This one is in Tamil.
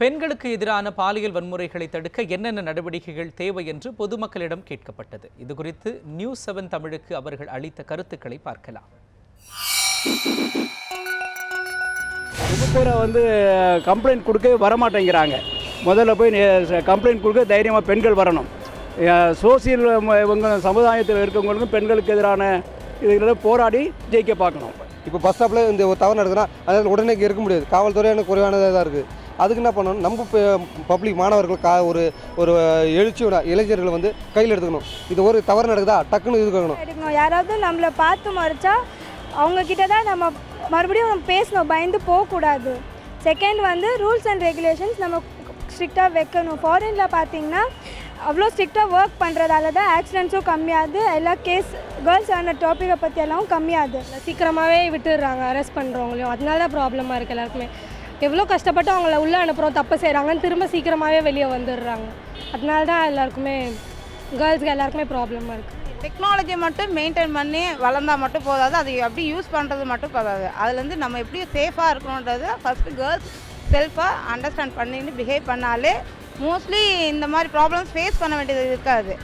பெண்களுக்கு எதிரான பாலியல் வன்முறைகளை தடுக்க என்னென்ன நடவடிக்கைகள் தேவை என்று பொதுமக்களிடம் கேட்கப்பட்டது. இதுகுறித்து நியூஸ் செவன் தமிழுக்கு அவர்கள் அளித்த கருத்துக்களை பார்க்கலாம். முப்பது வந்து கம்ப்ளைண்ட் கொடுக்கவே வரமாட்டேங்கிறாங்க. முதல்ல போய் கம்ப்ளைண்ட் கொடுக்க தைரியமாக பெண்கள் வரணும். சோசியல் இவங்க சமுதாயத்தில் இருக்கவங்களுக்கும் பெண்களுக்கு எதிரான இதுகளை போராடி ஜெயிக்க பார்க்கணும். இப்போ பஸ் ஸ்டாப்பில் இந்த ஒரு தவறு நடக்குதுன்னா அதில் உடனே இருக்க முடியாது. காவல்துறை எனக்கு குறைவானதாக தான் இருக்குது அதுக்கு என்ன பண்ணணும்? நம்ம பப்ளிக் மாணவர்கள் கா ஒரு ஒரு எழுச்சியோட இளைஞர்கள் வந்து கையில் எடுத்துக்கணும். இது ஒரு தவறு நடக்குதா? டக்குன்னு இது எடுக்கணும். யாராவது நம்மளை பார்த்து மறைச்சா அவங்க கிட்ட தான் நம்ம மறுபடியும் நம்ம பேசணும். பயந்து போகக்கூடாது. செகண்ட் வந்து ரூல்ஸ் அண்ட் ரெகுலேஷன்ஸ் நம்ம ஸ்ட்ரிக்டாக வைக்கணும். ஃபாரினில் பார்த்தீங்கன்னா அவ்வளோ ஸ்ட்ரிக்டாக ஒர்க் பண்ணுறதால தான் ஆக்சிடென்ட்ஸும் கம்மியாகுது எல்லா கேஸ் கேர்ள்ஸ் ஆன டாப்பிக்கை பற்றி எல்லாம் கம்மியாகுது சீக்கிரமாகவே விட்டுடுறாங்க. அரெஸ்ட் பண்ணுறவங்களையும் அதனால தான் ப்ராப்ளமாக இருக்குது எல்லாருக்குமே. எவ்வளோ கஷ்டப்பட்டு அவங்கள உள்ளே அனுப்புகிறோம் தப்பு செய்கிறாங்கன்னு திரும்ப சீக்கிரமாகவே வெளியே வந்துடுறாங்க. அதனால தான் எல்லாருக்குமே கேர்ள்ஸ்க்கு எல்லாருக்குமே ப்ராப்ளமாக இருக்குது டெக்னாலஜி மட்டும் மெயின்டைன் பண்ணி வளர்ந்தா மட்டும் போதாது அது எப்படி யூஸ் பண்ணுறது மட்டும் போதாது. அதுலேருந்து நம்ம எப்படி சேஃபாக இருக்கணுன்றது ஃபஸ்ட்டு கேர்ள்ஸ் செல்ஃபாக அண்டர்ஸ்டாண்ட் பண்ணின்னு பிஹேவ் பண்ணாலே மோஸ்ட்லி இந்த மாதிரி ப்ராப்ளம்ஸ் ஃபேஸ் பண்ண வேண்டியது இருக்காது.